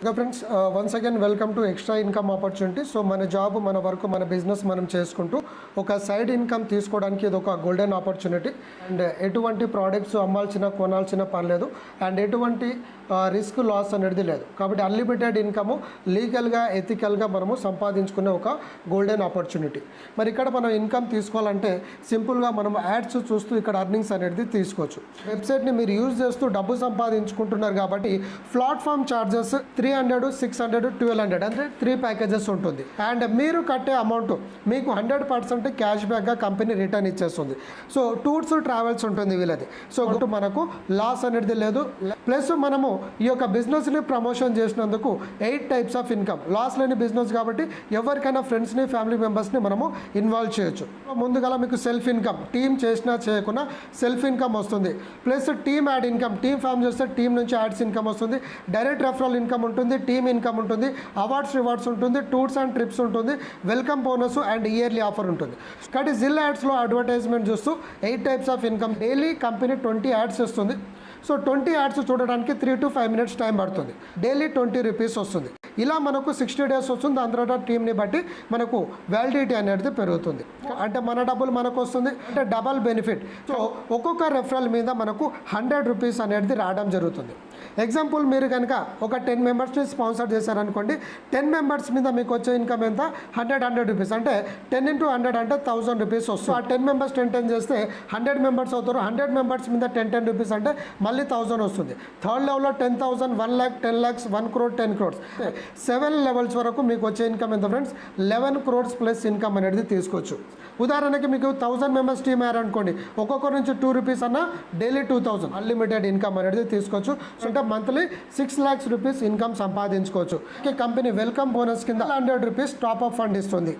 Okay friends once again welcome to extra income opportunity so మన job మన work మన business మనం చేసుకుంటూ ఒక సైడ్ ఇన్కమ్ తీసుకోవడానికి ఇది ఒక గోల్డెన్ ఆపర్చునిటీ అండ్ ఎటువంటి ప్రోడక్ట్స్ అమ్మాల్సిన కొనాల్సిన పర్లేదు. అండ్ ఎటువంటి uh, రిస్క్ లాస్ అనేది లేదు. కాబట్టి అన్లిమిటెడ్ ఇన్కమ్ లీగల్గా ఎథికల్గా మనము సంపాదించుకునే ఒక గోల్డెన్ ఆపర్చునిటీ మరి ఇక్కడ మనం ఇన్కమ్ తీసుకోవాలంటే సింపుల్గా మనం యాడ్స్ చూస్తూ ఇక్కడ అర్నింగ్స్ అనేది తీసుకోవచ్చు. వెబ్సైట్ని మీరు యూజ్ చేస్తూ డబ్బు సంపాదించుకుంటున్నారు కాబట్టి platform charges three hundred six hundred twelve hundred అంటే త్రీ ప్యాకేజెస్ ఉంటుంది. అండ్ మీరు కట్టే అమౌంట్ మీకు హండ్రెడ్ పర్సెంట్ క్యాష్ బ్యాక్గా కంపెనీ రిటర్న్ ఇచ్చేస్తుంది. సో టూర్స్ ట్రావెల్స్ ఉంటుంది వీళ్ళది. సో అటు మనకు లాస్ అనేది లేదు. ప్లస్ మనము ఈ యొక్క బిజినెస్ని ప్రమోషన్ చేసినందుకు eight types of income loss లేని బిజినెస్ కాబట్టి ఎవరికైనా ఫ్రెండ్స్ని ఫ్యామిలీ మెంబర్స్ని మనము ఇన్వాల్వ్ చేయొచ్చు. ముందుగా మీకు సెల్ఫ్ ఇన్కమ్ టీమ్ చేసినా చేయకుండా సెల్ఫ్ ఇన్కమ్ వస్తుంది. Plus team add income team form చేస్తే టీమ్ నుంచి యాడ్స్ ఇన్కమ్ వస్తుంది. డైరెక్ట్ రెఫరల్ ఇన్కమ్ ఉంటుంది. ఉంటుంది టీమ్ ఇన్కమ్ ఉంటుంది అవార్డ్స్ రివార్డ్స్ ఉంటుంది టూర్స్ అండ్ ట్రిప్స్ ఉంటుంది welcome bonus and yearly offer ఉంటుంది. కాబట్టి జిల్ యాడ్స్లో అడ్వర్టైజ్మెంట్ చూస్తూ eight types of income daily company twenty ads ఇస్తుంది. సో ట్వంటీ యాడ్స్ చూడడానికి three to five minutes time పడుతుంది. డైలీ ట్వంటీ రూపీస్ వస్తుంది. ఇలా మనకు సిక్స్టీ డేస్ వస్తుంది దాని తర్వాత టీంని బట్టి మనకు వ్యాలిడిటీ అనేది పెరుగుతుంది. అంటే మన డబ్బులు మనకు వస్తుంది అంటే డబల్ బెనిఫిట్. సో ఒక్కొక్క రెఫరల్ మీద మనకు హండ్రెడ్ రూపీస్ అనేది రావడం జరుగుతుంది. ఎగ్జాంపుల్ మీరు కనుక ఒక టెన్ మెంబర్స్ని స్పాన్సర్ చేశారనుకోండి టెన్ మెంబర్స్ మీద మీకు వచ్చే ఇన్కమ్ ఎంత? Hundred hundred rupees. అంటే టెన్ ఇంటూ హండ్రెడ్ అంటే థౌసండ్ రూపీస్ వస్తుంది. ఆ టెన్ మెంబర్స్ టెన్ టెన్ చేస్తే హండ్రెడ్ మెంబర్స్ అవుతారు హండ్రెడ్ మెంబర్స్ మీద టెన్ టెన్ రూపీస్ అంటే మళ్ళీ థౌసండ్ వస్తుంది. థర్డ్ లెవెల్లో ten thousand one lakh ten lakhs one crore ten crores. Seven levels వరకు మీకు వచ్చే ఇన్కమ్ ఎంత friends? Eleven crores plus income అనేది తీసుకోవచ్చు. ఉదాహరణకి మీకు థౌసండ్ మెంబర్స్ టీమ్ అయ్యారనుకోండి ఒక్కొక్కరి నుంచి టూ రూపీస్ అన్న daily two thousand unlimited income అనేది తీసుకోవచ్చు. సో అంటే monthly six lakhs rupees income సంపాదించుకోవచ్చు. కంపెనీ వెల్కమ్ బోనస్ కింద hundred rupees top up fund ఇస్తుంది.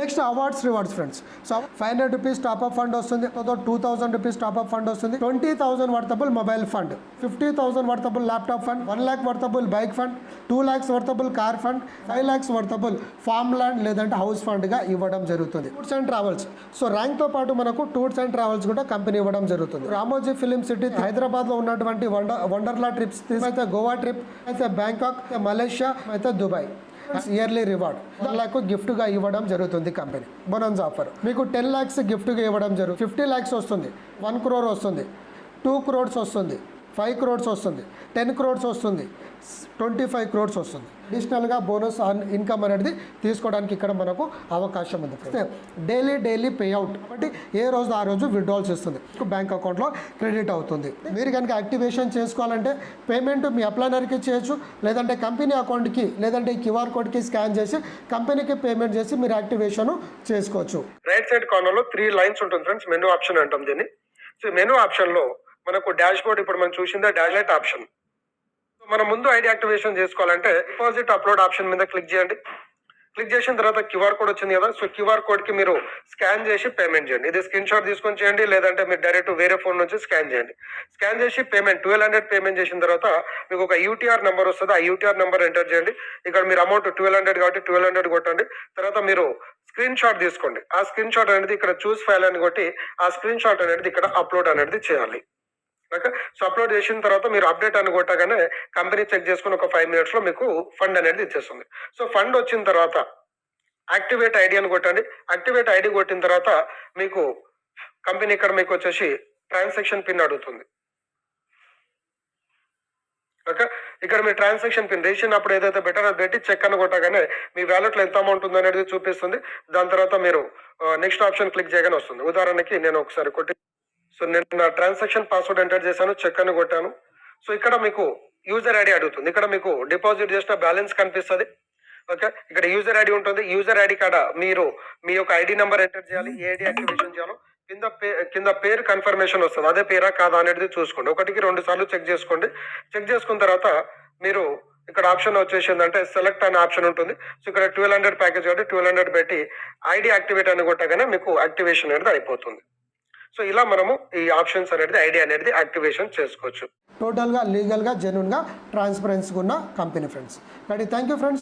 Next awards rewards friends. So five hundred rupees top up fund వస్తుంది two thousand rupees top up fund వస్తుంది. Twenty thousand worthable mobile fund. Fifty thousand worthable laptop fund one lakh worthable bike fund two lakhs worthable car fund five lakhs worthable farm land లేదంటే house ఫండ్గా ఇవ్వడం జరుగుతుంది. Tours and travels so ర్యాంక్తో పాటు మనకు tours and travels కూడా company ఇవ్వడం జరుగుతుంది. రామోజీ ఫిలిం సిటీ హైదరాబాద్లో ఉన్నటువంటి వండర్ వండర్లా ట్రిప్స్ అయితే గోవా ట్రిప్ అయితే బ్యాంకాక్ మలేషియా అయితే Dubai. Yearly reward one lakh గిఫ్ట్గా ఇవ్వడం జరుగుతుంది కంపెనీ బొనన్స్ ఆఫర్ మీకు టెన్ ల్యాక్స్ గిఫ్ట్గా ఇవ్వడం జరుగుతుంది ఫిఫ్టీ ల్యాక్స్ వస్తుంది వన్ క్రోర్ వస్తుంది టూ క్రోర్స్ వస్తుంది ఫైవ్ క్రోడ్స్ వస్తుంది. టెన్ క్రోడ్స్ వస్తుంది. ట్వంటీ ఫైవ్ క్రోడ్స్ వస్తుంది. అడిషనల్గా బోనస్ ఇన్కమ్ అనేది తీసుకోవడానికి ఇక్కడ మనకు అవకాశం ఉంది. డైలీ డైలీ పే అవుట్ కాబట్టి ఏ రోజు ఆ రోజు విడ్రాల్స్ ఇస్తుంది. బ్యాంక్ అకౌంట్లో క్రెడిట్ అవుతుంది. మీరు కనుక యాక్టివేషన్ చేసుకోవాలంటే పేమెంట్ మీ అప్లైనర్కి చేయొచ్చు. లేదంటే కంపెనీ అకౌంట్కి లేదంటే క్యూఆర్ కోడ్కి స్కాన్ చేసి కంపెనీకి పేమెంట్ చేసి మీరు యాక్టివేషన్ చేసుకోవచ్చు. రైట్ సైడ్ కార్నర్లో త్రీ లైన్స్ ఉంటుంది ఫ్రెండ్స్. మెనూ ఆప్షన్ అంటాం దీన్ని. సో మెనూ ఆప్షన్లో మనకు డాష్ బోర్డ్ ఇప్పుడు మనం చూసిందే డాష్ లైట్ ఆప్షన్ సో మనం ముందు ఐడి యాక్టివేషన్ చేసుకోవాలంటే డిపాజిట్ అప్లోడ్ ఆప్షన్ మీద క్లిక్ చేయండి. క్లిక్ చేసిన తర్వాత క్యూఆర్ కోడ్ వచ్చింది కదా సో క్యూఆర్ కోడ్కి మీరు స్కాన్ చేసి పేమెంట్ చేయండి. ఇది స్క్రీన్ షాట్ తీసుకొని చేయండి లేదంటే మీరు డైరెక్ట్ వేరే ఫోన్ నుంచి స్కాన్ చేయండి. స్కాన్ చేసి పేమెంట్ ట్వెల్వ్ హండ్రెడ్ పేమెంట్ చేసిన తర్వాత మీకు ఒక యూటీఆర్ నెంబర్ వస్తుంది ఆ యూటీఆర్ నెంబర్ ఎంటర్ చేయండి. ఇక్కడ మీరు అమౌంట్ ట్వెల్వ్ హండ్రెడ్ కాబట్టి ట్వెల్వ్ హండ్రెడ్ కొట్టండి. తర్వాత మీరు స్క్రీన్ షాట్ తీసుకోండి. ఆ స్క్రీన్ షాట్ అనేది ఇక్కడ చూస్ ఫైల్ అని కొట్టి ఆ స్క్రీన్ షాట్ అనేది ఇక్కడ అప్లోడ్ అనేది చేయాలి. ఓకే? సో అప్లోడ్ చేసిన తర్వాత మీరు అప్డేట్ అని కొట్టగానే కంపెనీ చెక్ చేసుకుని ఒక ఫైవ్ మినిట్స్లో మీకు ఫండ్ అనేది ఇచ్చేస్తుంది. సో ఫండ్ వచ్చిన తర్వాత యాక్టివేట్ ఐడి అని కొట్టండి. యాక్టివేట్ ఐడి కొట్టిన తర్వాత మీకు కంపెనీ ఇక్కడ మీకు వచ్చేసి ట్రాన్సాక్షన్ పిన్ అడుగుతుంది. ఓకే? ఇక్కడ మీ ట్రాన్సాక్షన్ పిన్ రిజిస్ట్రేషన్ అప్పుడు ఏదైతే బెటర్ అది పెట్టి చెక్ అని కొట్టగానే మీ వ్యాలెట్లో ఎంత అమౌంట్ ఉంది అనేది చూపిస్తుంది. దాని తర్వాత మీరు నెక్స్ట్ ఆప్షన్ క్లిక్ చేయగానే వస్తుంది. ఉదాహరణకి నేను ఒకసారి కొట్టి సో నేను నా ట్రాన్సాక్షన్ పాస్వర్డ్ ఎంటర్ చేశాను చెక్ అని కొట్టాను. సో ఇక్కడ మీకు యూజర్ ఐడి అడుగుతుంది. ఇక్కడ మీకు డిపాజిట్ చేసిన బ్యాలెన్స్ కనిపిస్తుంది. ఓకే ఇక్కడ యూజర్ ఐడి ఉంటుంది. యూజర్ ఐడి కాడ మీరు మీ యొక్క ఐడి నెంబర్ ఎంటర్ చేయాలి. ఏ ఐడి యాక్టివేషన్ చేయాలో. కింద పే కింద పేరు కన్ఫర్మేషన్ వస్తుంది. అదే పేరా కాదా అనేది చూసుకోండి. ఒకటికి రెండు సార్లు చెక్ చేసుకోండి. చెక్ చేసుకున్న తర్వాత మీరు ఇక్కడ ఆప్షన్ వచ్చేసింది అంటే సెలెక్ట్ అనే ఆప్షన్ ఉంటుంది. సో ఇక్కడ ట్వెల్వ్ హండ్రెడ్ ప్యాకేజ్ కాబట్టి ట్వెల్వ్ హండ్రెడ్ పెట్టి ఐడి యాక్టివేట్ అని కొట్టగానే మీకు యాక్టివేషన్ అనేది అయిపోతుంది. సో ఇలా మనము ఈ ఆప్షన్స్ అనేది ఐడియా అనేది యాక్టివేషన్ చేసుకోవచ్చు. టోటల్గా లీగల్గా జెన్యున్గా ట్రాన్స్పరెన్సీగా ఉన్న కంపెనీ ఫ్రెండ్స్ కానీ థ్యాంక్ యూ ఫ్రెండ్స్